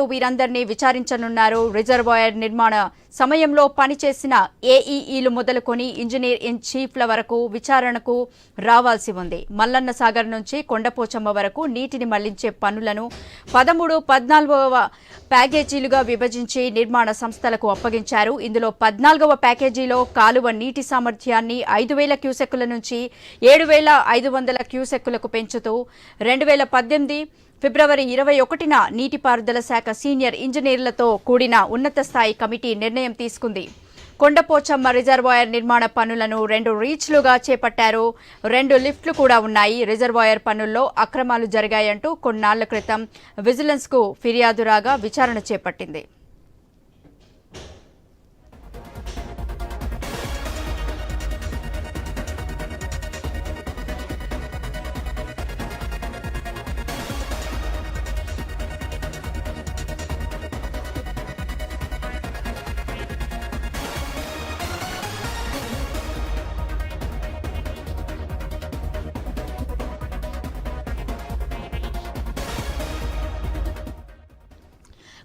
పాటు వీరందరినీ విచారించనున్నారు. రిజర్వాయర్ నిర్మాణ సమయంలో పనిచేసిన ఏఈఈలు మొదలుకొని ఇంజనీర్ ఇన్ చీఫ్ల వరకు విచారణకు రావాల్సి ఉంది. మల్లన్న సాగర్ నుంచి కొండపోచమ్మ వరకు నీటిని మళ్ళించే పనులను పదమూడు పద్నాలుగవ ప్యాకేజీలుగా విభజించి నిర్మాణ సంస్థలకు అప్పగించారు. ఇందులో పద్నాలుగవ ప్యాకేజీలో కాలువ నీటి సామర్థ్యాన్ని ఐదు వేల క్యూసెక్కుల నుంచి ఏడు వేల ఐదు వందల క్యూసెక్కులకు పెంచుతూ రెండు వేల పద్దెనిమిది ఫిబ్రవరి ఇరవై ఒకటిన నీటిపారుదల శాఖ సీనియర్ ఇంజనీర్లతో కూడిన ఉన్నత స్థాయి కమిటీ నిర్ణయం తీసుకుంది. కొండపోచమ్మ రిజర్వాయర్ నిర్మాణ పనులను రెండు రీచ్లుగా చేపట్టారు. రెండు లిఫ్ట్లు కూడా ఉన్నాయి. రిజర్వాయర్ పనుల్లో అక్రమాలు జరిగాయంటూ కొన్నాళ్ళ క్రితం విజిలెన్స్కు ఫిర్యాదు రాగా విచారణ చేపట్టింది.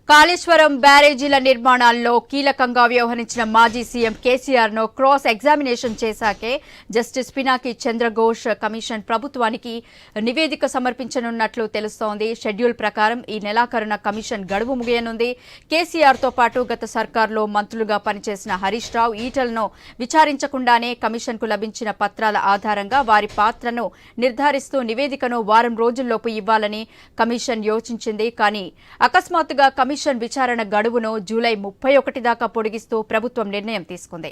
కాళేశ్వరం బ్యారేజీల నిర్మాణాల్లో కీలకంగా వ్యవహరించిన మాజీ సీఎం కేసీఆర్ను క్రాస్ ఎగ్జామినేషన్ చేశాకే జస్టిస్ పినాకి చంద్రఘోష్ కమిషన్ ప్రభుత్వానికి నివేదిక సమర్పించనున్నట్లు తెలుస్తోంది. షెడ్యూల్ ప్రకారం ఈ నెలాఖరున కమిషన్ గడువు ముగియనుంది. కేసీఆర్తో పాటు గత సర్కార్లో మంత్రులుగా పనిచేసిన హరీష్ రావు ఈటలను విచారించకుండానే కమిషన్కు లభించిన పత్రాల ఆధారంగా వారి పాత్రను నిర్ధారిస్తూ నివేదికను వారం రోజుల్లోపు ఇవ్వాలని కమిషన్ యోచించింది. కానీ అకస్మాత్తుగా కమిషన్ విచారణ గడువును జూలై ముప్పై ఒకటి దాకా పొడిగిస్తూ ప్రభుత్వం నిర్ణయం తీసుకుంది.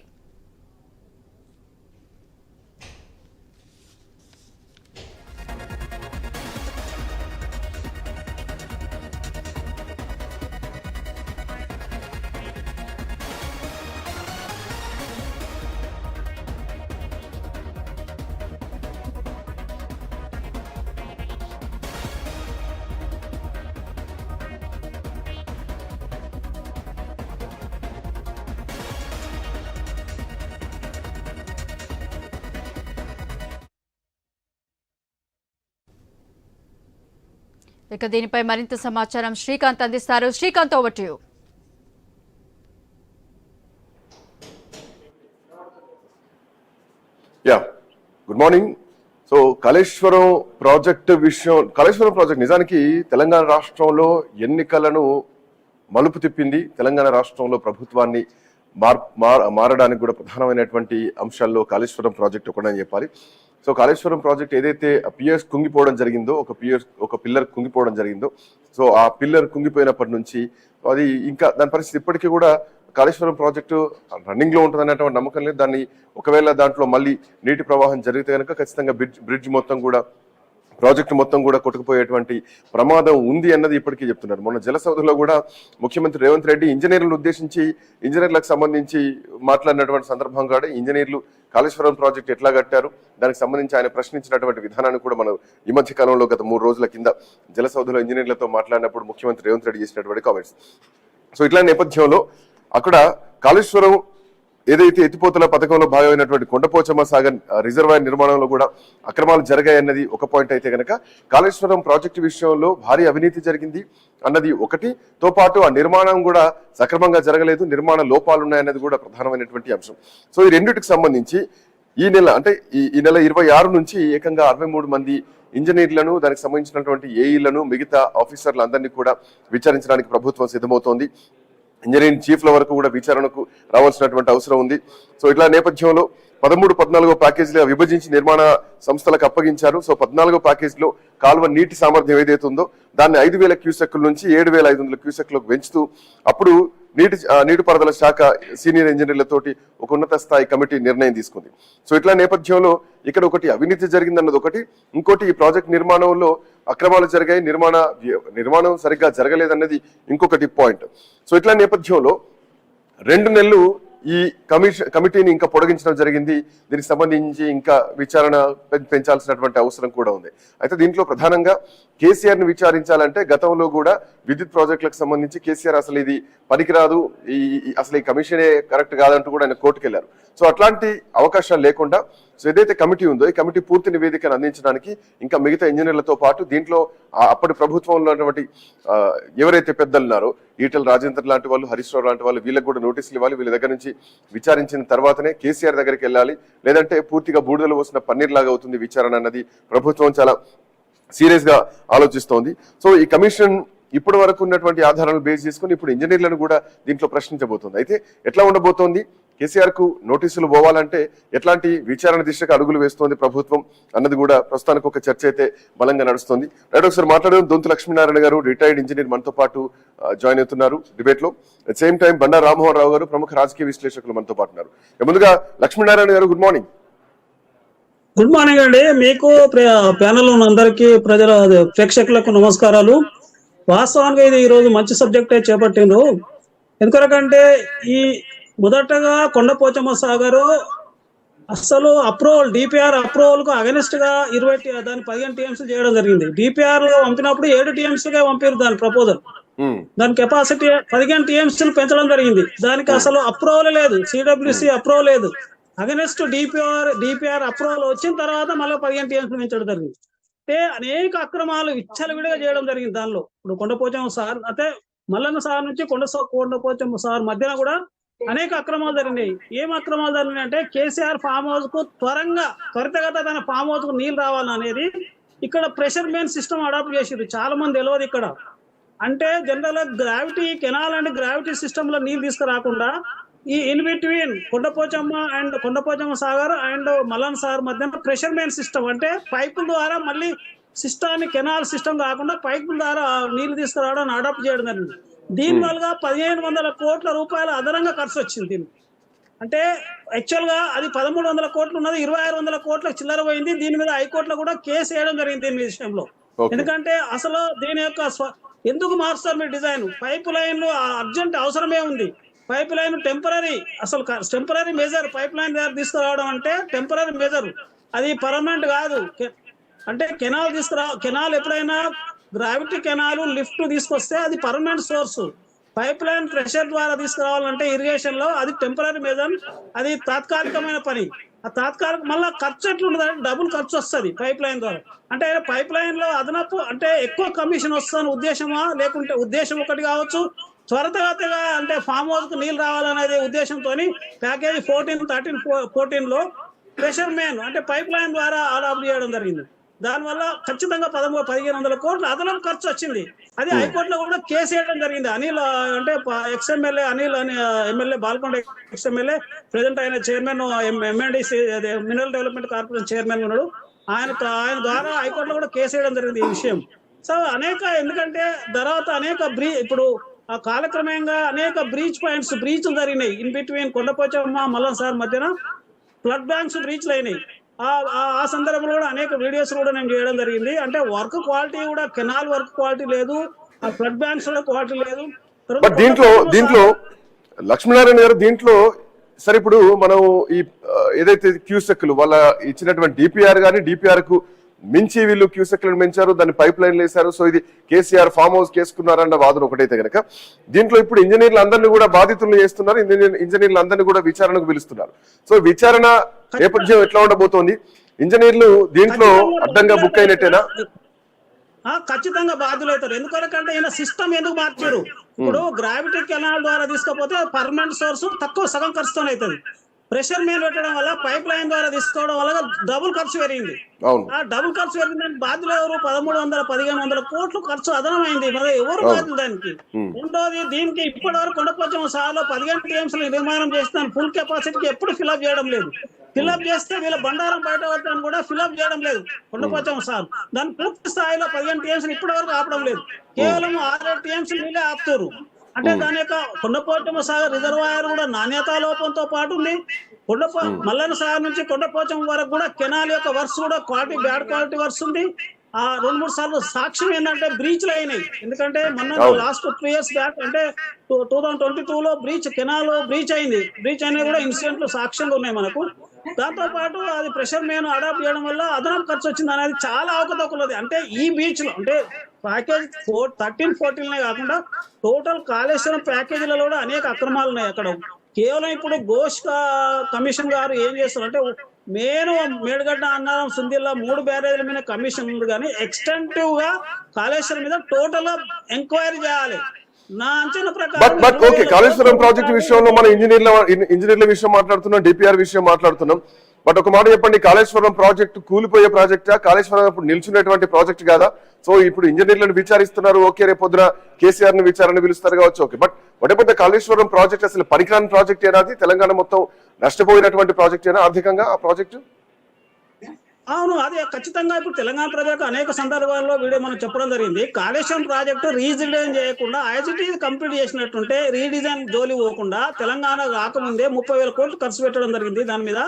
ఇక దీనిపై మరింత సమాచారం శ్రీకాంత్ అందిస్తారు. Srikanth over to ya good morning so Kaleshwaram project విషయం కాళేశ్వరం ప్రాజెక్ట్ నిజానికి తెలంగాణ రాష్ట్రంలో ఎన్నికలను మలుపు తిప్పింది. తెలంగాణ రాష్ట్రంలో ప్రభుత్వాన్ని మార్ మారడానికి కూడా ప్రధానమైనటువంటి అంశాల్లో కాళేశ్వరం ప్రాజెక్ట్ అని చెప్పాలి. సో కాళేశ్వరం ప్రాజెక్ట్ ఏదైతే పియర్స్ కుంగిపోవడం జరిగిందో ఒక పియర్స్ ఒక పిల్లర్ కుంగిపోవడం జరిగిందో సో ఆ పిల్లర్ కుంగిపోయినప్పటి నుంచి అది ఇంకా దాని పరిస్థితి ఇప్పటికీ కూడా కాళేశ్వరం ప్రాజెక్టు రన్నింగ్లో ఉంటుంది అనేటువంటి నమ్మకం లేదు. దాన్ని ఒకవేళ దాంట్లో మళ్ళీ నీటి ప్రవాహం జరిగితే కనుక ఖచ్చితంగా బ్రిడ్జ్ బ్రిడ్జ్ మొత్తం కూడా ప్రాజెక్టు మొత్తం కూడా కొట్టుకుపోయేటువంటి ప్రమాదం ఉంది అన్నది ఇప్పటికీ చెప్తున్నారు. మొన్న జలసౌధలో కూడా ముఖ్యమంత్రి రేవంత్ రెడ్డి ఇంజనీర్లను ఉద్దేశించి ఇంజనీర్లకు సంబంధించి మాట్లాడినటువంటి సందర్భం కూడా ఇంజనీర్లు కాళేశ్వరం ప్రాజెక్ట్ ఎట్లా కట్టారు? దానికి సంబంధించి ఆయన ప్రశ్నించినటువంటి విధానాన్ని కూడా మనం ఈ మధ్య కాలంలో గత మూడు రోజుల కింద జలసౌధలో ఇంజనీర్లతో మాట్లాడినప్పుడు ముఖ్యమంత్రి రేవంత్ రెడ్డి చేసినటువంటి కామెంట్స్ సో ఇట్లా నేపథ్యంలో అక్కడ కాళేశ్వరం ఏదైతే ఎత్తిపోతల పథకంలో భాగమైనటువంటి కొండపోచమ్మ సాగర్ రిజర్వాయర్ నిర్మాణంలో కూడా అక్రమాలు జరిగాయన్నది ఒక పాయింట్ అయితే కనుక కాళేశ్వరం ప్రాజెక్టు విషయంలో భారీ అవినీతి జరిగింది అన్నది ఒకటి. తో పాటు ఆ నిర్మాణం కూడా సక్రమంగా జరగలేదు. నిర్మాణ లోపాలు ఉన్నాయన్నది కూడా ప్రధానమైనటువంటి అంశం. సో ఈ రెండింటికి సంబంధించి ఈ నెల అంటే ఈ ఈ నెల ఇరవై ఆరు నుంచి ఏకంగా అరవై మూడు మంది ఇంజనీర్లను దానికి సంబంధించినటువంటి ఏఈలను మిగతా ఆఫీసర్లందరినీ కూడా విచారించడానికి ప్రభుత్వం సిద్ధమవుతోంది. ఇంజనీరింగ్ చీఫ్ల వరకు కూడా విచారణకు రావాల్సినటువంటి అవసరం ఉంది. సో ఇట్లా నేపథ్యంలో పదమూడు పద్నాలుగో ప్యాకేజీలుగా విభజించి నిర్మాణ సంస్థలకు అప్పగించారు. సో పద్నాలుగో ప్యాకేజీలో కాలువ నీటి సామర్థ్యం ఏదైతే ఉందో దాన్ని ఐదు వేల క్యూసెక్ల నుంచి ఏడు వేల ఐదు వందల క్యూసెక్లకు పెంచుతూ అప్పుడు నీటి నీటిపారుదల శాఖ సీనియర్ ఇంజనీర్లతోటి ఒక ఉన్నత స్థాయి కమిటీ నిర్ణయం తీసుకుంది. సో ఇట్లా నేపథ్యంలో ఇక్కడ ఒకటి అవినీతి జరిగిందన్నది ఒకటి. ఇంకోటి ఈ ప్రాజెక్ట్ నిర్మాణంలో అక్రమాలు జరిగాయి నిర్మాణ నిర్మాణం సరిగ్గా జరగలేదన్నది ఇంకొకటి పాయింట్. సో ఇట్లా నేపథ్యంలో రెండు నెలలు ఈ కమిషన్ కమిటీని ఇంకా పొడిగించడం జరిగింది. దీనికి సంబంధించి ఇంకా విచారణ పెంచాల్సినటువంటి అవసరం కూడా ఉంది. అయితే దీంట్లో ప్రధానంగా కేసీఆర్ని విచారించాలంటే గతంలో కూడా విద్యుత్ ప్రాజెక్టులకు సంబంధించి కేసీఆర్ అసలు ఇది పనికిరాదు. ఈ అసలు ఈ కమిషనే కరెక్ట్ కాదంటూ కూడా ఆయన కోర్టుకెళ్ళారు. సో అట్లాంటి అవకాశాలు లేకుండా సో ఏదైతే కమిటీ ఉందో ఈ కమిటీ పూర్తి నివేదికను అందించడానికి ఇంకా మిగతా ఇంజనీర్లతో పాటు దీంట్లో అప్పటి ప్రభుత్వంలో ఉన్నటువంటి ఎవరైతే పెద్దలు ఉన్నారో ఈటల రాజేందర్ లాంటి వాళ్ళు హరీష్ రావు లాంటి వాళ్ళు వీళ్ళకి కూడా నోటీసులు ఇవ్వాలి. వీళ్ళ దగ్గర నుంచి విచారించిన తర్వాతనే కేసీఆర్ దగ్గరికి వెళ్ళాలి. లేదంటే పూర్తిగా బూడిదలు పోసిన పన్నీర్ లాగా అవుతుంది విచారణ అన్నది ప్రభుత్వం చాలా సీరియస్గా ఆలోచిస్తోంది. సో ఈ కమిషన్ ఇప్పటి వరకు ఉన్నటువంటి ఆధారాలను బేస్ చేసుకుని ఇప్పుడు ఇంజనీర్లను కూడా దీంట్లో ప్రశ్నించబోతోంది. అయితే ఎట్లా ఉండబోతోంది? కేసీఆర్కు నోటీసులు పోవాలంటే ఎట్లాంటి విచారణ దిశగా అడుగులు వేస్తోంది ప్రభుత్వం అన్నది కూడా ప్రస్తుతానికి ఒక చర్చ అయితే బలంగా నడుస్తుంది. రైట్ ఒకసారి మాట్లాడడం దొంతు లక్ష్మీనారాయణ గారు రిటైర్డ్ ఇంజనీర్ మనతో పాటు జాయిన్ అవుతున్నారు డిబేట్లో. At same time Banda Rammohan Rao garu ప్రముఖ రాజకీయ విశ్లేషకులు మనతో పాటు ఉన్నారు. ముందుగా లక్ష్మీనారాయణ గారు గుడ్ మార్నింగ్ గుడ్ మార్నింగ్ అండి. మీకు ప్యానల్ ఉన్న అందరికీ ప్రజల ప్రేక్షకులకు నమస్కారాలు. వాస్తవానికి ఇది ఈ రోజు మంచి సబ్జెక్టే చేపట్టిండ్రు. ఎందుకొరకంటే ఈ మొదటగా కొండపోచమ్మ సాగరు అసలు అప్రూవల్ డిపిఆర్ అప్రూవల్కు అగెనిస్ట్గా ఇరవై దాన్ని పదిహేను టీఎంసీ చేయడం జరిగింది. డిపిఆర్ పంపినప్పుడు ఏడు టీఎంసీ గా పంపారు దాని ప్రపోజల్ దాని కెపాసిటీ పదిహేను టీఎంసీలు పెంచడం జరిగింది. దానికి అసలు అప్రూవల్ లేదు. సిడబ్ల్యూసి అప్రూవల్ లేదు. అగనెస్ట్ డిపిఆర్ డిపిఆర్ అప్రూవల్ వచ్చిన తర్వాత మళ్ళీ పదిహేను టీఎంసీలు పెంచడం జరిగింది. అంటే అనేక అక్రమాలు విచ్చలవిడిగా చేయడం జరిగింది దానిలో. ఇప్పుడు కొండపోచమ్మ సార్ అయితే మల్లన్న సార్ నుంచి కొండ సా- కొండపోచమ్మ సార్ మధ్యన కూడా అనేక అక్రమాలు జరిగినాయి. ఏం అక్రమాలు జరిగినాయి అంటే కేసీఆర్ ఫామ్ హౌస్కు త్వరంగా త్వరితగత తన ఫామ్ హౌస్కు నీళ్ళు రావాలనేది ఇక్కడ ప్రెషర్ మెయిన్ సిస్టమ్ అడాప్ట్ చేసింది. చాలా మంది తెలియదు ఇక్కడ. అంటే జనరల్గా గ్రావిటీ కెనాల్ అండ్ గ్రావిటీ సిస్టమ్లో నీళ్ళు తీసుకురాకుండా ఈ in between Kondapochamma and Kondapochamma Sagar and Malan Sagar మధ్యన ప్రెషర్ మెయిన్ సిస్టమ్ అంటే పైపుల ద్వారా మళ్ళీ సిస్టాన్ని కెనాల్ సిస్టమ్ కాకుండా పైపుల ద్వారా నీళ్ళు తీసుకురావడం అడాప్ట్ చేయడం జరిగింది. దీని వల్ల పదిహేను వందల కోట్ల రూపాయల అదనంగా ఖర్చు వచ్చింది దీనికి. అంటే యాక్చువల్గా అది పదమూడు వందల కోట్లు ఉన్నది ఇరవై ఆరు వందల కోట్లకు చిల్లర పోయింది. దీని మీద హైకోర్టులో కూడా కేసు వేయడం జరిగింది దీని విషయంలో. ఎందుకంటే అసలు దీని యొక్క ఎందుకు మారుస్తారు మీరు డిజైన్? పైప్ లైన్ అర్జెంట్ అవసరమే ఉంది. పైప్ లైన్ టెంపరీ అసలు టెంపరీ మెజర్ పైప్ లైన్ దగ్గర తీసుకురావడం అంటే టెంపరీ మెజర్. అది పర్మనెంట్ కాదు. అంటే కెనాల్ తీసుకురా కెనాల్ ఎప్పుడైనా గ్రావిటీ కెనాల్ లిఫ్ట్ తీసుకొస్తే అది permanent source. Pipe line pressure ద్వారా తీసుకురావాలంటే ఇరిగేషన్లో అది టెంపరీ మెజర్. అది తాత్కాలికమైన పని. ఆ తాత్కాలిక మళ్ళీ ఖర్చు ఎట్లుంటుంది డబుల్ ఖర్చు వస్తుంది పైప్ లైన్ ద్వారా. అంటే పైప్ లైన్లో అదనపు అంటే ఎక్కువ కమిషన్ వస్తుంది ఉద్దేశమా? లేకుంటే ఉద్దేశం ఒకటి కావచ్చు. త్వరితగతిగా అంటే ఫామ్ హౌస్కు నీళ్ళు రావాలనేది ఉద్దేశంతో ప్యాకేజీ ఫోర్టీన్ థర్టీన్ ఫోర్టీన్లో ప్రెషర్ మెయిన్ అంటే పైప్ లైన్ ద్వారా అడాప్ట్ చేయడం జరిగింది. దానివల్ల ఖచ్చితంగా పదమూడు పదిహేను వందల కోట్ల అదనపు ఖర్చు వచ్చింది. అది హైకోర్టులో కూడా కేసు వేయడం జరిగింది. అనిల్ అంటే ఎక్స్ ఎమ్మెల్యే అనిల్ అని MLA Balkonda ex MLA present ఆయన chairman MMDC mineral development corporation chairman ఉన్నాడు. ఆయన ఆయన ద్వారా హైకోర్టులో కూడా కేసు వేయడం జరిగింది ఈ విషయం. సో అనేక ఎందుకంటే తర్వాత అనేక బ్రీ ఇప్పుడు ఆ కాలక్రమేణంగా అనేక బ్రీచ్ పాయింట్స్ బ్రీచ్లు జరిగినాయి. In between Kondapochamma Mallan sir మధ్యన ఫ్లడ్ బ్యాంక్స్ బ్రీచ్లు అయినాయి. ఆ సందర్భంలో కూడా అనేక వీడియోస్ కూడా నేను చేయడం జరిగింది. అంటే వర్క్ క్వాలిటీ కూడా కెనాల్ వర్క్ క్వాలిటీ లేదు ఆ ఫ్లడ్ బ్యాంక్స్ కూడా క్వాలిటీ లేదు. దీంట్లో దీంట్లో లక్ష్మీనారాయణ గారు దీంట్లో సరే ఇప్పుడు మనం ఈ ఏదైతే క్యూసెక్లు వాళ్ళ ఇచ్చినటువంటి డిపిఆర్ గానీ డిపిఆర్కు మించి వీళ్ళు క్యూసెక్లను పెంచారు దాన్ని పైప్ లైన్ వేశారు. సో ఇది కేసీఆర్ ఫామ్ హౌస్ కేసుకున్నారన్న వాదన ఒకటైతే గనక. దీంట్లో ఇప్పుడు ఇంజనీర్లు అందరినీ కూడా బాధితులను చేస్తున్నారు. ఇంజనీర్ ఇంజనీర్లు అందరినీ కూడా విచారణకు పిలుస్తున్నారు. సో విచారణ నేపథ్యం ఎట్లా ఉండబోతోంది? ఇంజనీర్లు దీంట్లో అడ్డంగా బుక్ అయినట్టేనా? ఖచ్చితంగా బాధ్యులవుతారు ఎందుకంటే ఈయన సిస్టమ్ ఎందుకు మార్చారు? ఇప్పుడు గ్రావిటీ కెనాల్ ద్వారా తీసుకపోతే పర్మనెంట్ సోర్స్ తక్కువ సగం ఖర్చుతో అవుతుంది. ప్రెషర్ మీద పెట్టడం వల్ల పైప్ లైన్ ద్వారా తీసుకోవడం వల్ల డబుల్ ఖర్చు పెరిగింది. ఆ డబుల్ ఖర్చు పెరిగిందని బాధ్యులు ఎవరు? పదమూడు వందల పదిహేను వందల కోట్లు ఖర్చు అదనమైంది. మరి ఎవరు బాధ్యులు దానికి? రెండోది దీనికి ఇప్పటి వరకు కొండపచ్చం సార్లో పదిహేను టీఎంసీలు నిర్మాణం చేసిన ఫుల్ కెపాసిటీకి ఎప్పుడు ఫిల్అప్ చేయడం లేదు. ఫిల్అప్ చేస్తే వీళ్ళ బండారం బయట పడతాను కూడా ఫిల్అప్ చేయడం లేదు కొండపచ్చం సార్. దాని పూర్తి స్థాయిలో పదిహేను టీఎంసీలు ఇప్పటి వరకు ఆపడం లేదు. కేవలం ఆరేడు టీఎంసీలు వీళ్ళే ఆపుతారు. అంటే దాని యొక్క కొండపోచమ్మ సాగర్ రిజర్వాయర్ కూడా నాణ్యతా లోపంతో పాటు ఉంది. కొండపో మల్లన్న సాగర్ నుంచి కొండపోచమ్మ వరకు కూడా కెనాల్ యొక్క వర్క్స్ కూడా క్వాలిటీ బ్యాడ్ క్వాలిటీ వర్క్స్ ఉంది. ఆ రెండు మూడు సార్లు సాక్ష్యం ఏంటంటే బ్రీచ్లు అయినాయి. ఎందుకంటే మొన్న. లాస్ట్ టూ ఇయర్స్ బ్యాక్ అంటే టూ థౌసండ్ ట్వంటీ టూ లో బ్రీచ్ కెనాల్ బ్రీచ్ అయింది. బ్రీచ్ అయినా కూడా ఇన్సిడెంట్లు సాక్ష్యంగా ఉన్నాయి మనకు. దాంతో పాటు అది ప్రెషర్ మెయిన్ అడాప్ట్ చేయడం వల్ల అదనపు ఖర్చు వచ్చింది అనేది చాలా అవకతవకలది. అంటే ఈ బీచ్లో అంటే ప్యాకేజ్ ఫోర్ థర్టీన్ ఫోర్టీన్ కాకుండా టోటల్ కాళేశ్వరం ప్యాకేజీలలో కూడా అనేక అక్రమాలు ఉన్నాయి. అక్కడ కేవలం ఇప్పుడు ఘోష్ కమిషన్ గారు ఏం చేస్తారు అంటే మెయిన్ మేడగడ్డ అన్నారం సుందిల్లా మూడు బ్యారేజ్ల మీద కమిషన్ ఉంది కానీ ఎక్స్టెంటివ్గా కాళేశ్వరం మీద టోటల్ ఎంక్వైరీ చేయాలి. But but okay Kaleshwaram project విషయంలో మన ఇంజనీర్ల ఇంజనీర్ల విషయం మాట్లాడుతున్నాం డిపిఆర్ విషయం మాట్లాడుతున్నాం. బట్ ఒక మాట చెప్పండి కాళేశ్వరం ప్రాజెక్ట్ కూలిపోయే ప్రాజెక్టా? కాళేశ్వరం ఇప్పుడు నిల్చున్నటువంటి ప్రాజెక్ట్ కాదా? సో ఇప్పుడు ఇంజనీర్లను విచారిస్తున్నారు ఓకే రేపు పొద్దున కేసీఆర్ని విచారణ పిలుస్తారు కావచ్చు ఓకే. బట్ వడపెద్ద కాళేశ్వరం ప్రాజెక్ట్? అసలు పనికిరాని ప్రాజెక్ట్ ఏనాది తెలంగాణ మొత్తం నష్టపోయినటువంటి ప్రాజెక్ట్ ఏనా? ఆర్థికంగా ఆ ప్రాజెక్టు? అవును అదే ఖచ్చితంగా ఇప్పుడు తెలంగాణ ప్రజలకు అనేక సందర్భాల్లో వీడియో మనం చెప్పడం జరిగింది. కాళేశ్వరం ప్రాజెక్టు రీడిజైన్ చేయకుండా యాజ్ ఇట్ ఈజ్ కంప్లీట్ చేసినట్టుంటే రీడిజైన్ జోలి పోకుండా తెలంగాణ రాకముందే ముప్పై వేల కోట్లు ఖర్చు పెట్టడం జరిగింది దాని మీద.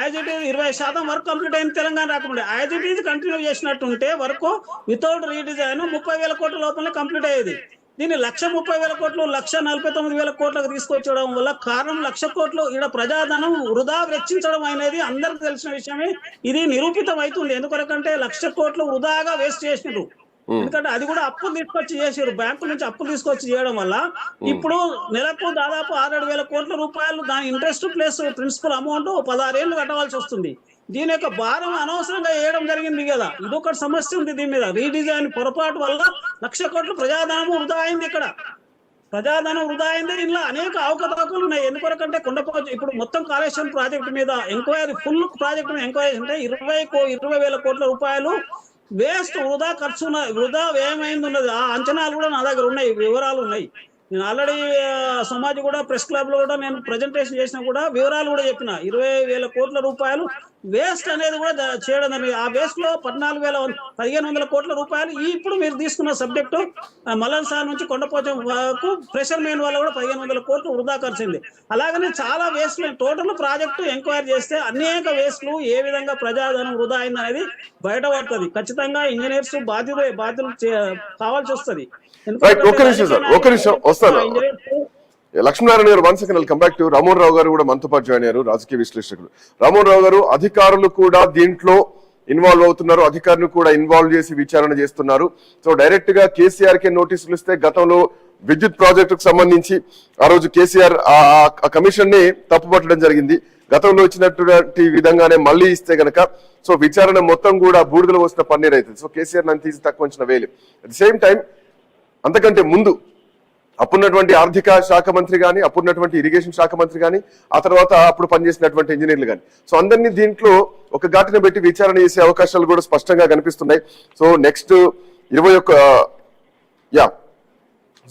యాజ్ ఇట్ ఈజ్ ఇరవై శాతం వర్క్ కంప్లీట్ అయింది తెలంగాణ రాకముందే. యాజ్ ఇట్ ఈజ్ కంటిన్యూ చేసినట్టుంటే వర్క్ వితౌట్ రీడిజైన్ ముప్పై వేల కోట్ల లోపలనే కంప్లీట్ అయ్యేది. దీన్ని లక్ష ముప్పై వేల కోట్లు లక్ష నలభై తొమ్మిది వేల కోట్లకు తీసుకొచ్చడం వల్ల కారణం లక్ష కోట్లు ఇక్కడ ప్రజాధనం వృధా వెచ్చించడం అనేది అందరికి తెలిసిన విషయమే. ఇది నిరూపితం అవుతుంది. ఎందుకొరకంటే లక్ష కోట్లు వృధాగా వేస్ట్ చేసినారు ఎందుకంటే అది కూడా అప్పులు తీసుకొచ్చి చేసారు బ్యాంకు నుంచి అప్పులు తీసుకొచ్చి చేయడం వల్ల ఇప్పుడు నెలకు దాదాపు ఆరేడు వేల కోట్ల రూపాయలు దాని ఇంట్రెస్ట్ ప్లస్ ప్రిన్సిపల్ అమౌంట్ పదహారేళ్ళు కట్టవలసి వస్తుంది. దీని యొక్క భారం అనవసరంగా వేయడం జరిగింది కదా. ఇదొకటి సమస్య ఉంది దీని మీద. రీడిజైన్ పొరపాటు వల్ల లక్ష కోట్లు ప్రజాధనం వృధా అయింది ఇక్కడ. ప్రజాధనం వృధా అయింది. ఇందులో అనేక అవకతవకలు ఉన్నాయి. ఎందుకొరకంటే కొండపో ఇప్పుడు మొత్తం కాళేశ్వరం ప్రాజెక్టు మీద ఎంక్వైరీ ఫుల్ ప్రాజెక్ట్ మీద ఎంక్వైరీ అంటే ఇరవై కో ఇరవై వేల కోట్ల రూపాయలు వేస్ట్ వృధా ఖర్చు వృధా వ్యయమైంది ఉన్నది. ఆ అంచనాలు కూడా నా దగ్గర ఉన్నాయి వివరాలు ఉన్నాయి. నేను ఆల్రెడీ సమాజ్ కూడా ప్రెస్ క్లబ్లో కూడా నేను ప్రజెంటేషన్ చేసిన కూడా వివరాలు కూడా చెప్పిన. ఇరవై వేల కోట్ల రూపాయలు వేస్ట్ అనేది కూడా చేయడం జరిగింది. ఆ వేస్ట్లో పద్నాలుగు వేల పదిహేను వందల కోట్ల రూపాయలు ఇప్పుడు మీరు తీసుకున్న సబ్జెక్టు మలన్ సార్ నుంచి కొండపోచం వరకు ప్రెషర్ మెయిన్ వల్ల కూడా పదిహేను వందల కోట్లు వృధా ఖర్చింది అలాగనే చాలా వేస్ట్ టోటల్ ప్రాజెక్టు ఎంక్వైరీ చేస్తే అనేక వేస్ట్లు ఏ విధంగా ప్రజాధనం వృధా అయిందనేది బయటపడుతుంది. ఖచ్చితంగా ఇంజనీర్స్ బాధ్యత బాధ్యతలు చే- కావాల్సి వస్తుంది. Right, ఒక్క నిమిషం సార్, ఒక్క నిమిషం, వస్తాను. Lakshminarayana garu one second come back to Ramohan Rao garu కూడా మనతో పాటు జాయిన్ అయ్యారు రాజకీయ విశ్లేషకులు. రామోహన్ రావు గారు అధికారులు కూడా దీంట్లో ఇన్వాల్వ్ అవుతున్నారు అధికారులు కూడా ఇన్వాల్వ్ చేసి విచారణ చేస్తున్నారు. సో డైరెక్ట్గా కేసీఆర్ కే నోటీసులు ఇస్తే గతంలో విద్యుత్ ప్రాజెక్టుకు సంబంధించి ఆ రోజు కేసీఆర్ ఆ కమిషన్ని తప్పుపట్టడం జరిగింది. గతంలో ఇచ్చినటువంటి విధంగానే మళ్ళీ ఇస్తే గనక సో విచారణ మొత్తం కూడా బూడిదలో వస్తున్న పన్నీర్ అవుతుంది సో కేసీఆర్ నన్ను తీసి తక్కువ ఉంచిన వేలు అట్ ద సేమ్ టైం అంతకంటే ముందు అప్పుడున్నటువంటి ఆర్థిక శాఖ మంత్రి కానీ అప్పుడున్నటువంటి ఇరిగేషన్ శాఖ మంత్రి కానీ ఆ తర్వాత అప్పుడు పనిచేసినటువంటి ఇంజనీర్లు కానీ సో అందరినీ దీంట్లో ఒక ఘాటును పెట్టి విచారణ చేసే అవకాశాలు కూడా స్పష్టంగా కనిపిస్తున్నాయి. సో నెక్స్ట్ ఇరవై ఒక్క యా.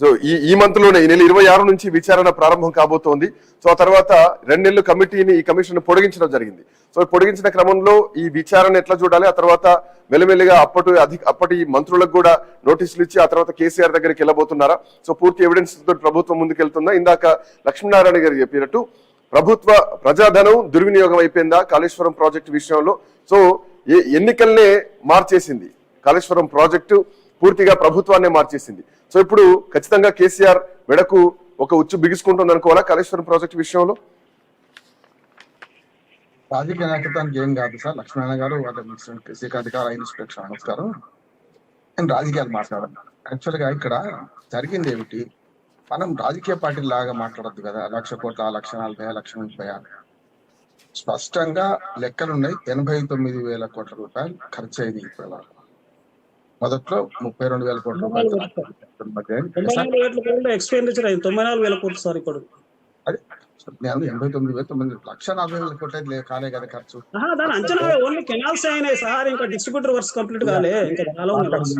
సో ఈ ఈ మంత్లోనే ఈ నెల ఇరవై ఆరు నుంచి విచారణ ప్రారంభం కాబోతోంది. సో ఆ తర్వాత రెండు నెలలు కమిటీని ఈ కమిషన్ పొడిగించడం జరిగింది. సో పొడిగించిన క్రమంలో ఈ విచారణ ఎట్లా చూడాలి? ఆ తర్వాత మెల్లమెల్లిగా అప్పటి అధిక అప్పటి మంత్రులకు కూడా నోటీసులు ఇచ్చి ఆ తర్వాత కేసీఆర్ దగ్గరికి వెళ్ళబోతున్నారా? సో పూర్తి ఎవిడెన్స్ తోటి ప్రభుత్వం ముందుకెళ్తుందా? ఇందాక లక్ష్మీనారాయణ గారు చెప్పినట్టు ప్రభుత్వ ప్రజాధనం దుర్వినియోగం అయిపోయిందా కాళేశ్వరం ప్రాజెక్టు విషయంలో? సో ఏ ఎన్నికల్నే మార్చేసింది కాళేశ్వరం ప్రాజెక్టు. పూర్తిగా ప్రభుత్వాన్ని మార్చేసింది. సో ఇప్పుడు ఖచ్చితంగా కేసీఆర్ వెడకు ఒక ఉచ్చు బిగుసుకుంటుంది అనుకోవాలా కాళేశ్వరం ప్రాజెక్టు విషయంలో? రాజకీయ నాయకత్వానికి ఏం కాదు సార్. లక్ష్మణ గారు వాళ్ళ శాఖ అధికార ఇన్స్పెక్షన్ నమస్కారం. నేను రాజకీయాలు మాట్లాడాను. యాక్చువల్గా ఇక్కడ జరిగింది ఏమిటి? మనం రాజకీయ పార్టీ లాగా మాట్లాడద్దు కదా. లక్ష కోట్ల లక్ష నలభై లక్ష ముప్పై. ఆరు స్పష్టంగా లెక్కలున్నాయి. ఎనభై తొమ్మిది వేల కోట్ల రూపాయలు ఖర్చు అయింది ఇప్పటి మొదట్లో ముప్పై రెండు వేల కోట్ల రూపాయలు తొంభై నాలుగు వేల కోట్ల ఎక్స్పెండిచర్ అయింది. తొంభై నాలుగు వేల కోట్లు సార్ ఇప్పుడు. అదే నేను ఎనభై తొమ్మిది వేల తొమ్మిది లక్ష నలభై వేల కోట్ల కాలే కదా ఖర్చు. దాని అంచనా ఓన్లీ కెనాల్స్ అయినాయి సార్. ఇంకా డిస్ట్రిబ్యూటర్ వర్క్స్ కంప్లీట్ కాలే. ఇంకా చాలా ఉన్నాయి works.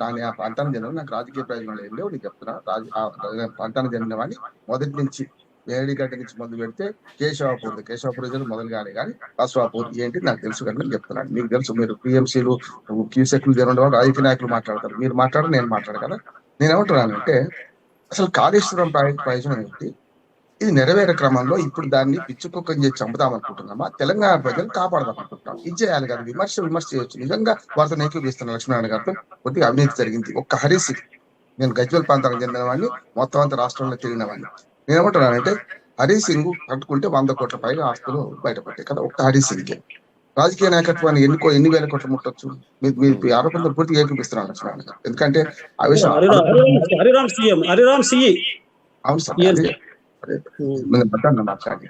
దాని ఆ ప్రాంతానికి చెందిన నాకు రాజకీయ ప్రయోజనాలు ఏం లేవు నీకు చెప్తున్నా. రాజ ప్రాంతానికి చెందిన వాడిని మొదటి నుంచి వేడిగడ్డ నుంచి మొదలు పెడితే కేశవాపూర్ కేశవాపూర్ మొదలు కానీ కానీ బస్వాపూర్ ఏంటి నాకు తెలుసు కానీ నేను చెప్తున్నాను. మీకు తెలుసు మీరు పిఎంసీలు క్యూసెక్లు జరగడం వాళ్ళు రాజకీయ నాయకులు మాట్లాడతారు. మీరు మాట్లాడరు నేను మాట్లాడు కదా. నేను ఏమంటున్నానంటే అసలు కాళేశ్వరం ప్రాజెక్ట్ ప్రయోజనం ఏంటి? ఇది నెరవేరే క్రమంలో ఇప్పుడు దాన్ని పిచ్చుకొక్కని చేసి చంపుదాం అనుకుంటున్నామా? తెలంగాణ ప్రజలు కాపాడదాం అనుకుంటున్నాం ఇది చేయాలి కదా విమర్శ విమర్శ చేయొచ్చు. నిజంగా వారితో ఏకీపిస్తున్న లక్ష్మీనారాయణ గారితో కొద్దిగా అవినీతి జరిగింది. ఒక్క హరీసి నేను గజ్వల్ ప్రాంతానికి చెందిన వాడిని మొత్తం అంతా రాష్ట్రంలో తిరిగిన వాడిని. నేను ఏమంటున్నానంటే హరీ సింగ్ పట్టుకుంటే వంద కోట్ల పైగా ఆస్తులు బయటపడ్డాయి కదా ఒక్క హరీ సింగ్ రాజకీయ నాయకత్వాన్ని ఎన్నుకో ఎన్ని వేల కోట్లు ముట్టొచ్చు? మీరు మీరు ఆరోపణలు పూర్తిగా ఏకీపిస్తున్నారు లక్ష్మీనారాయణ గారు ఎందుకంటే ఆ విషయం అవును సార్ మాట్లాడి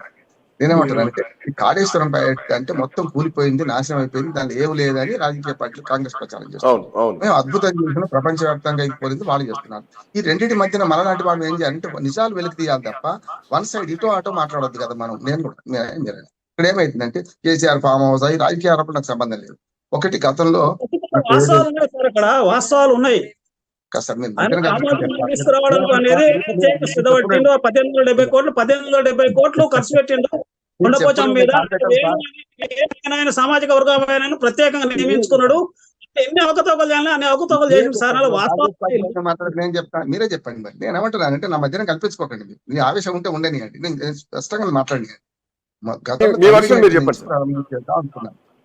నేనేమంటానంటే ఈ కాళేశ్వరం ప్రాజెక్ట్ అంటే మొత్తం కూలిపోయింది నాశనం అయిపోయింది దాని ఏం లేదని రాజకీయ పార్టీలు కాంగ్రెస్ ప్రచారం చేస్తారు అవును అవును. మేము అద్భుతం చేసిన ప్రపంచవ్యాప్తంగా అయిపోయింది వాళ్ళు చేస్తున్నారు. ఈ రెండింటి మధ్యన మనలాంటి వాళ్ళు ఏం చేయాలంటే నిజాలు వెలికి తీయాలి తప్ప వన్ సైడ్ ఇటో అటో మాట్లాడొద్దు కదా మనం. నేను ఇక్కడ ఏమైతుందంటే కేసీఆర్ ఫామ్ హౌస్ అయ్యి రాజకీయ ఆరోపణ నాకు సంబంధం లేదు. ఒకటి గతంలో వాస్తవాలు ఉన్నాయి. తీసుకురావడం అనేది పద్దెనిమిది వందల డెబ్బై కోట్లు పద్దెనిమిది వందల డెబ్బై కోట్లు ఖర్చు పెట్టిండు. కొండపోచం మీద ఆయన సామాజిక వర్గమైన ప్రత్యేకంగా నియమించుకున్నాడు. ఎన్ని అవకతవకలు చేయాలి అన్ని అవకతవకలు చేసిన సార్ నేను చెప్తాను. మీరే చెప్పండి మరి. నేను ఏమంటున్నానంటే నా మధ్యన కల్పించుకోకండి. మీ ఆవేశం ఉంటే ఉండనియండి. నేను నేను స్పష్టంగా మాట్లాడి మీ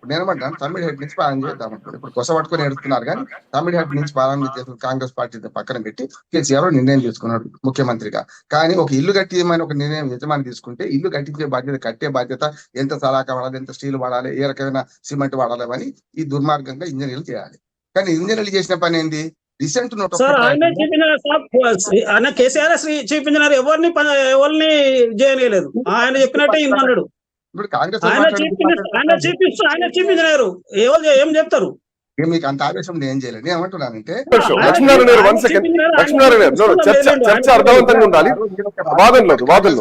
ఇప్పుడు నేను ఏమంటాను తమిళ హెడ్ నుంచి ప్రారంభం చేద్దాం అనుకున్నాను ఇప్పుడు కొస పట్టుకొని ఎడుతున్నారు కానీ తమిళ హెడ్ నుంచి ప్రారంభం చేసిన కాంగ్రెస్ పార్టీ పక్కన పెట్టి కేసీఆర్ నిర్ణయం తీసుకున్నాడు ముఖ్యమంత్రిగా. కానీ ఒక ఇల్లు కట్టియమని ఒక నిర్ణయం యజమాని తీసుకుంటే ఇల్లు కట్టించే బాధ్యత కట్టే బాధ్యత ఎంత సలాక వాడాలి ఎంత స్టీల్ వాడాలి ఏ రకమైన సిమెంట్ వాడాలి అని ఈ దుర్మార్గంగా ఇంజనీర్లు చేయాలి. కానీ ఇంజనీర్లు చేసిన పని ఏంది? రీసెంట్ సార్ ఆయన ఆయన కేసీఆర్ ఇంజనీర్ ఎవరిని ఎవరిని చేయలేదు ఆయన చెప్పినట్టే ఇమ్మన్నాడు ఇప్పుడు కాంగ్రెస్ ఆయన ఆయన ఏం చెప్తారు? మీకు అంత ఆవేశం నేను ఏం చేయలేదు నేను ఏమంటున్నానంటే. లక్ష్మీనారాయణ వన్ సెకండ్ లక్ష్మీనారాయణ చర్చ అర్థవంతంగా ఉండాలి. వాదనలో మాట్లాడి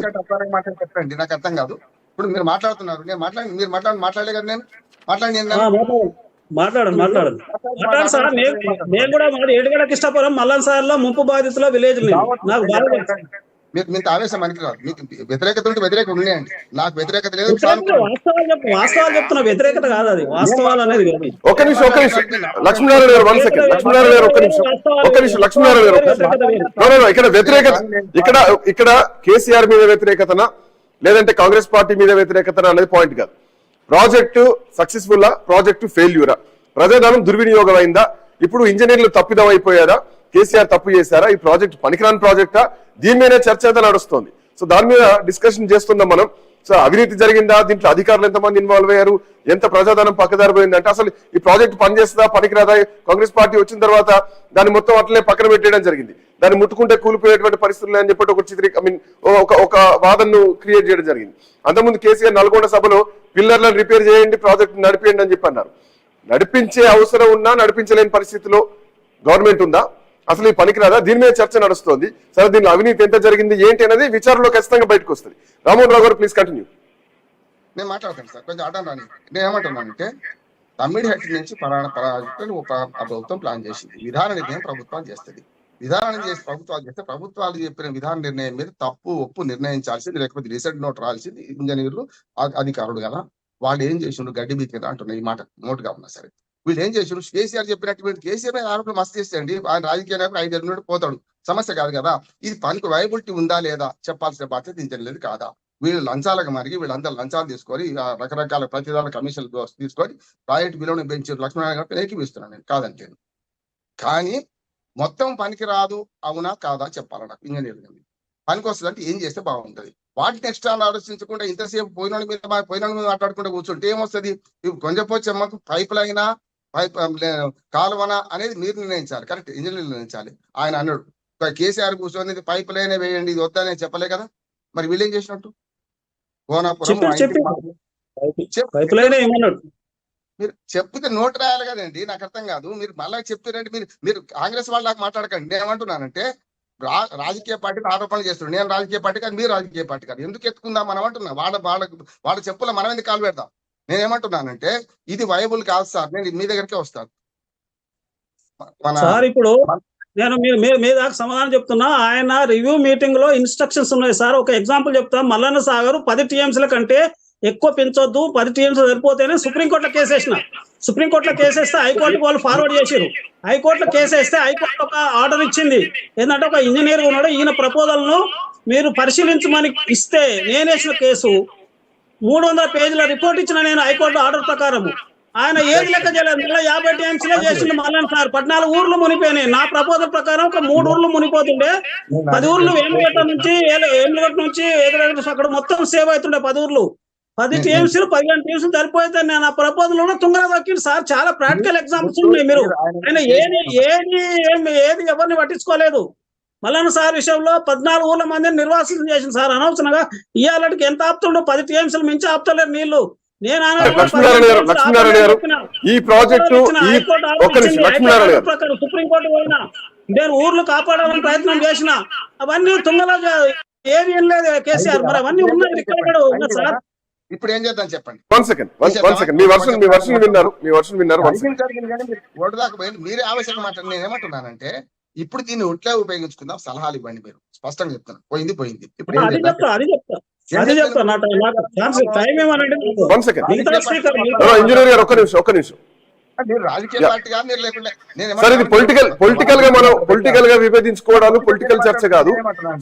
చెప్పండి. నాకు అర్థం కాదు. ఇప్పుడు మీరు మాట్లాడుతున్నారు. నేను మాట్లాడి మీరు మాట్లాడి మాట్లాడలే కదా నేను? మాట్లాడి నేను మాట్లాడండి. మాట్లాడండి మాట్లాడండి. సార్ నేను కూడా మాది ఏడుగడ కిష్టపురం మల్లన్ సార్లో ముంపు బాధితుల విలేజ్ నాకు బాగా తెలుసు. మీకు మీకు ఆవేశం మనకి మీకు వ్యతిరేకత ఉంటే వ్యతిరేకత ఉన్నాయండి. నాకు వ్యతిరేకత లేదు వ్యతిరేకత వాస్తవాలు చెప్ వాస్తవాలు చెప్తున్నా వ్యతిరేకత కాదు అది. వాస్తవాలు అనేది కాదు. ఒక్క నిమిషం ఒక్క నిమిషం. లక్ష్మీనారాయణ గారు వన్ సెకండ్ లక్ష్మీనారాయణ గారు ఒక్క నిమిషం. ఒక్క నిమిషం. లక్ష్మీనారాయణ గారు ఇక్కడ వ్యతిరేకత ఇక్కడ ఇక్కడ కేసీఆర్ మీద వ్యతిరేకతనా? లేదంటే కాంగ్రెస్ పార్టీ మీద వ్యతిరేకతనా అనేది పాయింట్ కాదు. ప్రాజెక్టు సక్సెస్ఫుల్ ప్రాజెక్టు ఫెయిల్యూరా ప్రజాధనం దుర్వినియోగం అయిందా ఇప్పుడు ఇంజనీర్లు తప్పిదం అయిపోయారా? కేసీఆర్ తప్పు చేశారా? ఈ ప్రాజెక్ట్ పనికిరాని ప్రాజెక్టా? దీని మీద చర్చ అయితే నడుస్తుంది. సో దాని మీద డిస్కషన్ చేస్తున్నాం మనం. సో అవినీతి జరిగిందా? దీంట్లో అధికారులు ఎంతమంది ఇన్వాల్వ్ అయ్యారు? ఎంత ప్రజాధనం పక్కదారిపోయింది? అంటే అసలు ఈ ప్రాజెక్ట్ పనిచేస్తుందా పనికిరాదా కాంగ్రెస్ పార్టీ వచ్చిన తర్వాత దాన్ని మొత్తం అట్లనే పక్కన పెట్టేయడం జరిగింది. దాన్ని ముట్టుకుంటే కూలిపోయేటువంటి పరిస్థితులు అని చెప్పి ఒక చిత్రీ ఐ మీన్ ఒక ఒక వాదనను క్రియేట్ చేయడం జరిగింది. అంతకుముందు కేసీఆర్ నల్గొండ సభలో పిల్లర్లను రిపేర్ చేయండి ప్రాజెక్ట్ నడిపేయండి అని చెప్పి అన్నారు. నడిపించే అవసరం ఉన్నా నడిపించలేని పరిస్థితిలో గవర్నమెంట్ ఉందా? అసలు ఈ పనికిరాదా? దీని మీద చర్చ నడుస్తుంది. సరే దీనిలో అవినీతి ఎంత జరిగింది? ఏంటి అనేది విచారణలో ఖచ్చితంగా బయటకు వస్తుంది. రామోహన్ రావు గారు ప్లీజ్ కంటిన్యూ. నేను మాట్లాడతాను సార్. కొంచెం అడ్డం రాని నేను ఏమంటున్నానంటే తమ్మిడి హెడ్ నుంచి పలానా ప్రాజెక్టులు ఒక ప్రభుత్వం ప్లాన్ చేసింది. విధాన నిర్ణయం ప్రభుత్వం చేస్తుంది. విధానం చేసి ప్రభుత్వాలు చేస్తే ప్రభుత్వాలు చెప్పిన విధాన నిర్ణయం మీద తప్పు ఒప్పు నిర్ణయించాల్సింది లేకపోతే రీసెంట్ నోట్ రాల్సింది ఇంజనీర్లు అధికారులు కదా. వాళ్ళు ఏం చేసిండ్రు? గడ్డి మీద అంటున్నారు ఈ మాట నోటుగా ఉన్నా సరే. వీళ్ళు ఏం చేసిండ్రు కేసీఆర్ చెప్పినట్టు వీళ్ళు కేసీఆర్ మీద ఆరోపణలు మస్తు చేసేయండి ఆయన రాజకీయ నాయకుడు ఐదు ఎనిమిది పోతాడు. సమస్య కాదు కదా. ఇది పనికి వైబిలిటీ ఉందా లేదా చెప్పాల్సిన బాధ్యత ఇంజనీర్లు కాదా? వీళ్ళు లంచాలకు మరిగి వీళ్ళందరూ లంచాలు తీసుకొని రకరకాల ప్రతిదాల కమిషన్లు తీసుకొని ప్రాజెక్ట్ విలువను పెంచారు. లక్ష్మీనారాయణ గారు ఏకీపిస్తున్నాను నేను కాదంటే కానీ మొత్తం పనికి రాదు అవునా కాదా చెప్పాలి నాకు ఇంజనీర్ పనికి వస్తుంది అంటే ఏం చేస్తే బాగుంటది? వాటిని ఎక్స్ట్రా ఆలోచించకుండా ఇంతసేపు పోయిన వాళ్ళ మీద పోయిన మీద మాట్లాడకుండా కూర్చుంటే ఏమొస్తుంది? ఇవి కొంచెపోచ్చమ్మకు పైప్ లైనా పైప్ కాలువన అనేది మీరు నిర్ణయించాలి. కరెక్ట్. ఇంజనీర్లు నిర్ణయించాలి. ఆయన అన్నాడు. కేసీఆర్ కూర్చొని పైప్ లైనే వేయండి ఇది వద్దని చెప్పలే కదా? మరి వీళ్ళు ఏం చేసినట్టు? మీరు చెప్తే నోట్ రాయాలి కదండి. నాకు అర్థం కాదు. మీరు మళ్ళీ చెప్తారంటే మీరు మీరు కాంగ్రెస్ వాళ్ళ దాకా మాట్లాడకండి. నేను ఏమంటున్నానంటే రాజకీయ పార్టీని ఆరోపణలు చేస్తున్నాడు నేను రాజకీయ పార్టీ కాదు మీరు రాజకీయ పార్టీ కాదు. ఎందుకు ఎత్తుకుందాం మనం అంటున్నా? వాళ్ళ వాళ్ళ వాళ్ళ చెప్పుల మనం ఎందుకు కాలు పెడదాం నేను ఏమంటున్నానంటే ఇది వైబుల్ కాదు సార్. నేను మీ దగ్గరికే వస్తాను. సార్ ఇప్పుడు నేను మీ మీ మీ దాకా సమాధానం చెప్తున్నా. ఆయన రివ్యూ మీటింగ్లో ఇన్స్ట్రక్షన్స్ ఉన్నాయి సార్. ఒక ఎగ్జాంపుల్ చెప్తా. మల్లన్న సాగర్ పది టీఎంసీల కంటే ఎక్కువ పెంచొద్దు. పది టీఎంసీ సరిపోతేనే సుప్రీంకోర్టులో కేసు వేసిన. సుప్రీంకోర్టులో కేసు వేస్తే హైకోర్టుకి వాళ్ళు ఫార్వర్డ్ చేశారు హైకోర్టులో కేసు వేస్తే హైకోర్టు ఒక ఆర్డర్ ఇచ్చింది. ఏంటంటే ఒక ఇంజనీర్ ఉన్నాడు. ఈయన ప్రపోజల్ను మీరు పరిశీలించమని ఇస్తే నేను వేసిన కేసు మూడు వందల పేజీల రిపోర్ట్ ఇచ్చిన నేను హైకోర్టు ఆర్డర్ ప్రకారం ఆయన ఏది లెక్క చేయలేదు. మళ్ళీ యాభై టీఎంసీలే చేసిండు మళ్ళీ సార్. పద్నాలుగు ఊర్లు మునిపోయినాయి. నా ప్రపోజల్ ప్రకారం ఒక మూడు ఊర్లు మునిపోతుండే. పది ఊర్లు వేమగట్ట నుంచి ఏమగట్ట నుంచి ఎదురు అక్కడ మొత్తం సేవ్ అవుతుండే పది ఊర్లు. పది టీఎంసీలు పదిహేను టీఎంసీలు సరిపోతే నేను ఆ ప్రపోజల్లో తుంగర దక్కింది సార్. చాలా ప్రాక్టికల్ ఎగ్జాంపుల్స్ ఉన్నాయి మీరు. ఆయన ఏది ఏది ఏం- ఏది ఎవరిని పట్టించుకోలేదు. మల్లన్న సార్ విషయంలో పద్నాలుగు ఊళ్ళ మందిని నిర్వాసితం చేసింది సార్ అనవసరంగా ఇవాళకి ఎంత ఆపుతుండో? పది టీఎంసీలు మించి ఆపుతలేరు నీళ్ళు. నేను ఆయన లక్ష్మీనారాయణ గారు, లక్ష్మీనారాయణ గారు, ఈ ప్రాజెక్టు ఈ ఒక్క నిమిషం లక్ష్మీనారాయణ గారు. ప్రకారం సుప్రీంకోర్టు పోయినా నేను ఊర్లు కాపాడాలని ప్రయత్నం చేసిన అవన్నీ తుంగలో ఏది ఏం లేదు కేసీఆర్. మరి అవన్నీ ఉన్నాయి ఇక్కడ కూడా సార్. ఇప్పుడు ఏం చేద్దాం చెప్పండి? వన్ సెకండ్ వన్ సెకండ్ మీ వర్షన్ మీ వర్షన్ విన్నారు. మీ వర్షన్ విన్నారు. ఓటు దాకా పోయింది. మీరే ఆవశ్యక మాట నేను ఏమంటున్నానంటే ఇప్పుడు దీన్ని ఉట్లే ఉపయోగించుకుందాం. సలహాలు ఇవ్వండి మీరు. స్పష్టంగా చెప్తాను పోయింది పోయింది. ఇప్పుడు ఇంజనీర్ గారు ఒక్క నిమిషం ఒక్క నిమిషం. సార్ ఇది పొలిటికల్ పొలిటికల్గా మనం పొలిటికల్గా విభేదించుకోవడాలు పొలిటికల్ చర్చ కాదు.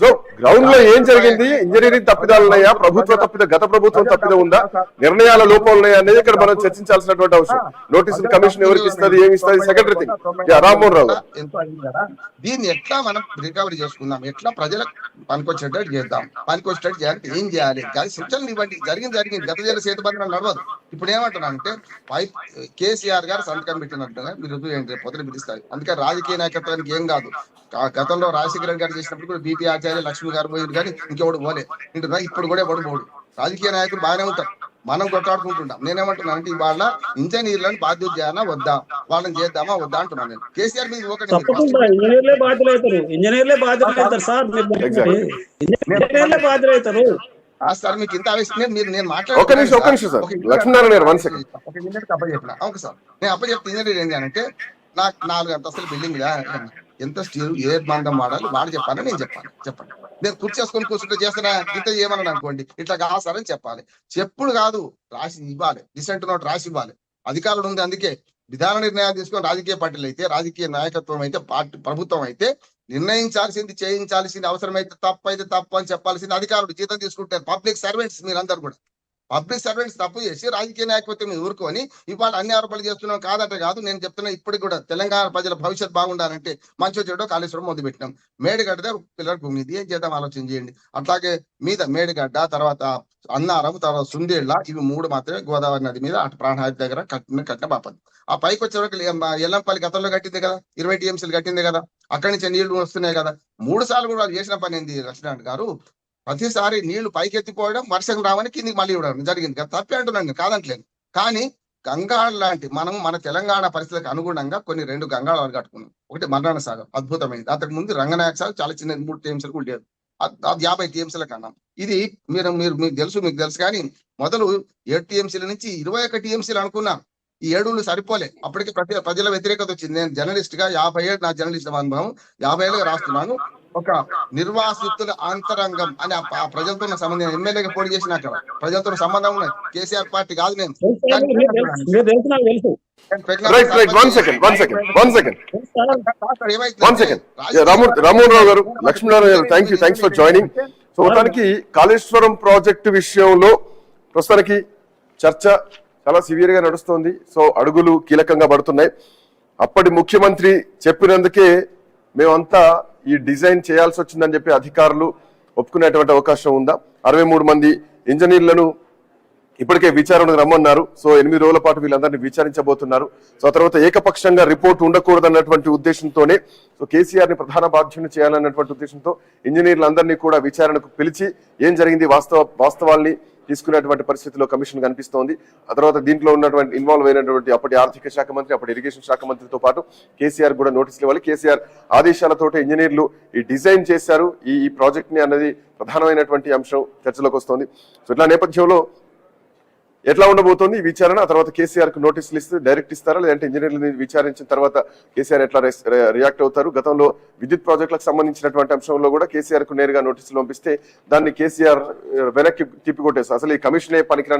సో గ్రౌండ్లో ఏం జరిగింది? ఇంజనీరింగ్ తప్పిదాలు ఉన్నాయా? ప్రభుత్వ తప్పిద గత ప్రభుత్వం తప్పిద ఉందా? నిర్ణయాల లోపాలు ఉన్నాయా? అనేది ఇక్కడ మనం చర్చించాల్సినటువంటి అవసరం. నోటీసులు కమిషన్ ఎవరికి ఇస్తుంది ఏమి ఇస్తుంది? Secondary thing Rammohan Rao. దీన్ని ఎట్లా మనం రికవరీ చేసుకుందాం? ఎట్లా ప్రజలకు పనికొచ్చేటట్టు చేద్దాం? పనికొచ్చేటట్టు చేయాలంటే ఏం చేయాలి? కానీ సూచనలు ఇవ్వండి. జరిగింది జరిగింది. గత జల సేతు బంధనం నడవదు. ఇప్పుడు ఏమంటున్నానంటే పైప్ కేసీఆర్ గారు సంతకం పెట్టినట్టుగా మీరు ఏంటి? పొద్దున పిలుస్తారు. అందుకే రాజకీయ నాయకత్వానికి ఏం కాదు. గతంలో రాజశేఖర రెడ్డి గారు చేసినప్పుడు కూడా బీపీ ఆచార్య లక్ష్మి గారు పోయింది కానీ ఇంకెవడు పోలే. ఇంటున్నా ఇప్పుడు కూడా ఎవడు పోడు. రాజకీయ నాయకులు బాగానే ఉంటారు. మనం కొట్లాడుకుంటుంటాం. నేనేమంటున్నానంటే ఇవాళ ఇంజనీర్లను బాధ్యత చేయాలా వద్దా? వాళ్ళని చేద్దామా వద్దా అంటున్నాను నేను. కేసీఆర్ మీద ఒకటి ఇంజనీర్లే బాధ్యులు అవుతారు ఇంజనీర్లే బాధ్యులు అవుతారు సార్. ఇంజనీర్లే బాధ్యులు అవుతారు సార్ మీకు ఇంత ఆవేశం మీరు నేను ఒక్క నిమిషం, ఒక్క నిమిషం సార్. లక్ష్మీనారాయణ గారు, one second. ఒక అప్ప చెప్పిన సార్. నేను చెప్తే ఇంజనీర్ ఏంటి అంటే నాకు నాలుగు అంతస్తుల బిల్డింగ్ ఎంత స్టీల్ ఏ మందం వాడాలి వాడు చెప్పాలి నేను చెప్పాలి చెప్పండి నేను కుర్చీ చేసుకొని కూర్చుంటే చేస్తానా ఇంత ఏమన్నాను అనుకోండి ఇట్లా కాసారని చెప్పాలి. చెప్పుడు కాదు రాసి ఇవ్వాలి డిసెంట్ నోట్ రాసి ఇవ్వాలి. అధికారులు ఉంది అందుకే విధాన నిర్ణయాలు తీసుకొని రాజకీయ పార్టీలు అయితే రాజకీయ నాయకత్వం అయితే పార్టీ ప్రభుత్వం అయితే నిర్ణయించాల్సింది చేయించాల్సింది అవసరమైతే తప్పు అయితే తప్పు అని చెప్పాల్సింది అధికారులు జీతం తీసుకుంటారు. పబ్లిక్ సర్వెంట్స్ మీరందరూ కూడా. పబ్లిక్ సర్వెంట్స్ తప్పు చేసి రాజకీయ నాయకత్వం మీద ఊరుకొని ఇవాళ అన్ని ఆరోపణలు చేస్తున్నాం కాదట కాదు. నేను చెప్తున్నా ఇప్పటికి కూడా తెలంగాణ ప్రజల భవిష్యత్ బాగుండాలంటే మంచి చెడు కాళేశ్వరం మొదలు పెట్టినాం. మేడిగడ్డ పిల్లల భూమి ఇది ఏం చేద్దాం ఆలోచన చేయండి. అట్లాగే మీద మేడిగడ్డ తర్వాత అన్నారం తర్వాత సుందేళ్ళ ఇవి మూడు మాత్రమే గోదావరి నది మీద అటు ప్రాణహాతి దగ్గర కట్టిన కట్టిన బాపది ఆ పైకి వచ్చే వరకు ఎల్లంపల్లి గతంలో కట్టింది కదా? ఇరవై టీఎంసీలు కట్టింది కదా? అక్కడి నుంచి నీళ్ళు వస్తున్నాయి కదా? మూడు సార్లు కూడా వాళ్ళు చేసిన పని ఏంది? లక్ష్మణ్ గారు ప్రతిసారి నీళ్ళు పైకెత్తిపోవడం వర్షం రావని కిందికి మళ్ళీ ఇవ్వడం జరిగింది. కదా తప్పే అంటున్నాను కాదంటలేను. కానీ గంగాళ లాంటి మనం మన తెలంగాణ పరిస్థితులకు అనుగుణంగా కొన్ని రెండు గంగాళాలు కట్టుకున్నాం. ఒకటి మర్నాడ సాగర్ అద్భుతమైనది అంతకు ముందు రంగనాయక సాగర్ చాలా చిన్నది మూడు టీఎంసీలకు ఉండేది. అది యాభై టీఎంసీలకు అన్నాం ఇది మీరు మీరు మీకు తెలుసు మీకు తెలుసు కానీ మొదలు ఏడు టీఎంసీల నుంచి ఇరవై ఒక టీఎంసీలు అనుకున్నాం ఈ ఏడు సరిపోలే. అప్పటికి ప్రతి ప్రజల వ్యతిరేకత వచ్చింది. నేను జర్నలిస్ట్గా యాభై ఏడు నా జర్నలిస్ట్ అనుభవం యాభై ఏళ్ళుగా రాస్తున్నాను. ఒక నిర్వాసితుల అంతరంగం అని ఆ- ప్రజలతో ఉన్న సంబంధం ఎమ్మెల్యేగా పోటీ చేసిన అక్కడ ప్రజలతో సంబంధం ఉన్నది. కేసీఆర్ పార్టీ కాదు నేను తెలుసు సార్, మీరు తెలుసు- మీరు తెలుసు. నాకు తెలుసు right right one second one second one second sir, one second Ramu Rammohan Rao garu Lakshminarayana garu thank you thanks for joining so మొత్తానికి కాళేశ్వరం ప్రాజెక్టు విషయంలో ప్రస్తుతానికి చర్చ చాలా సివియర్గా నడుస్తోంది. సో అడుగులు కీలకంగా పడుతున్నాయి. అప్పటి ముఖ్యమంత్రి చెప్పినందుకే మేమంతా ఈ డిజైన్ చేయాల్సి వచ్చిందని చెప్పి అధికారులు ఒప్పుకునేటువంటి అవకాశం ఉందా? అరవై మూడు మంది ఇంజనీర్లను ఇప్పటికే విచారణకు రమ్మన్నారు. సో ఎనిమిది రోజుల పాటు వీళ్ళందరినీ విచారించబోతున్నారు. సో ఆ తర్వాత ఏకపక్షంగా రిపోర్ట్ ఉండకూడదన్నటువంటి ఉద్దేశంతోనే సో కేసీఆర్ని ప్రధాన బాధ్యుని చేయాలన్నటువంటి ఉద్దేశంతో ఇంజనీర్లందరినీ కూడా విచారణకు పిలిచి ఏం జరిగింది? వాస్తవ వాస్తవాల్ని తీసుకునేటువంటి పరిస్థితిలో కమిషన్ కనిపిస్తోంది. ఆ తర్వాత దీంట్లో ఉన్నటువంటి ఇన్వాల్వ్ అయినటువంటి అప్పటి ఆర్థిక శాఖ మంత్రి అప్పటి ఇరిగేషన్ శాఖ మంత్రితో పాటు కేసీఆర్ కూడా నోటీసులు ఇవ్వాలి. కేసీఆర్ ఆదేశాలతోటి ఇంజనీర్లు ఈ డిజైన్ చేశారు. ఈ ఈ ప్రాజెక్ట్ని అన్నది ప్రధానమైనటువంటి అంశం చర్చలోకి వస్తోంది. సో ఇట్లా నేపథ్యంలో ఎట్లా ఉండబోతోంది ఈ విచారణ? ఆ తర్వాత కేసీఆర్కు నోటీసులు ఇస్తే డైరెక్ట్ ఇస్తారా? లేదంటే ఇంజనీర్లు విచారించిన తర్వాత కేసీఆర్ ఎట్లా రియాక్ట్ అవుతారు? గతంలో విద్యుత్ ప్రాజెక్టులకు సంబంధించినటువంటి అంశంలో కూడా కేసీఆర్కు నేరుగా నోటీసులు పంపిస్తే దాన్ని కేసీఆర్ వెనక్కి తిప్పికొట్టేస్తారు అసలు ఈ కమిషనే పనికిరాని